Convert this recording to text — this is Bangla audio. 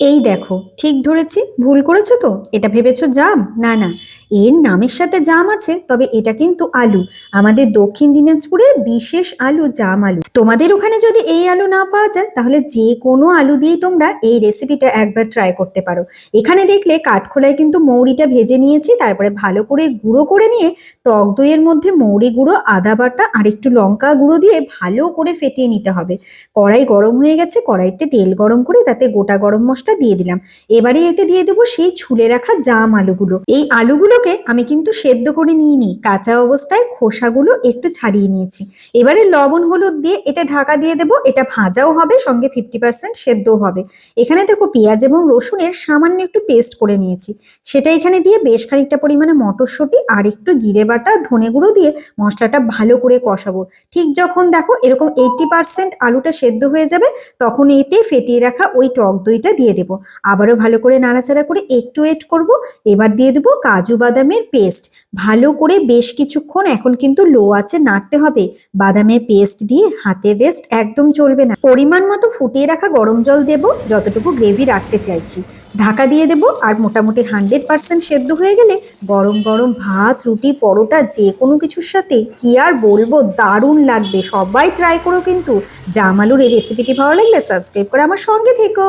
এই দেখো, ঠিক ধরেছি? ভুল করেছ তো? এটা ভেবেছো জাম? না না। এর নামের সাথে জাম আছে, তবে এটা কিন্তু আলু। আমাদের দক্ষিণ দিনাজপুরের বিশেষ আলু, জাম আলু। তোমাদের ওখানে যদি এই আলু না পাওয়া যায়, তাহলে যে কোনো আলু দিয়েই তোমরা এই রেসিপিটা একবার ট্রাই করতে পারো। এখানে দেখলে কাঠখোলায় কিন্তু মৌরিটা ভেজে নিয়েছি, তারপরে ভালো করে গুঁড়ো করে নিয়ে টক দইয়ের মধ্যে মৌরি গুঁড়ো, আদা বাটা আর একটু লঙ্কা গুঁড়ো দিয়ে ভালো করে ফেটিয়ে নিতে হবে। কড়াই গরম হয়ে গেছে, কড়াইতে তেল গরম করে তাতে গোটা গরম মশলা দিয়ে দিলাম। এবারে এতে দিয়ে দেবো সেই ছুলে রাখা জাম আলুগুলো। এই আলুগুলোকে আমি কিন্তু সেদ্ধ করে নিয়ে নিই কাঁচা অবস্থায় খোসাগুলো একটু ছাড়িয়ে নিয়েছি। এবারে লবণ, হলুদ দিয়ে এটা ঢাকা দিয়ে দেবো, এটা ভাজাও হবে, সঙ্গে ফিফটি পার্সেন্ট সেদ্ধও হবে। এখানে দেখো পেঁয়াজ এবং রসুনের সামান্য একটু পেস্ট করে নিয়েছি। সেটা এখানে দিয়ে বেশ খানিকটা পরিমাণে মটরশুঁটি আর একটু জিরে বাটা, ধনে গুঁড়ো দিয়ে মশলাটা ভালো করে কষাবো। ঠিক যখন দেখো এরকম এইটটি পার্সেন্ট আলুটা সেদ্ধ হয়ে যাবে, তখন এতে ফেটিয়ে রাখা ওই টক দইটা দিয়ে দেবো। আবারও ভালো করে নাড়াচাড়া করে একটু ওয়েট করব। এবার দিয়ে দেবো কাজু বাদামের পেস্ট ভালো করে বেশ কিছুক্ষণ এখন কিন্তু লো আছে নাড়তে হবে। বাদামের পেস্ট দিয়ে হাতের রেস্ট একদম চলবে না। পরিমাণ মতো ফুটিয়ে রাখা গরম জল দেব, যতটুকু গ্রেভি রাখতে চাইছি। ঢাকা দিয়ে দেব, আর মোটামুটি হান্ড্রেড পার্সেন্ট সেদ্ধ হয়ে গেলে গরম গরম ভাত, রুটি, পরোটা, যে কোনো কিছুর সাথে কি আর বলব, দারুণ লাগবে। সবাই ট্রাই করো কিন্তু। জামালুর এই রেসিপিটি ভালো লাগলে সাবস্ক্রাইব করে আমার সঙ্গে থেকো।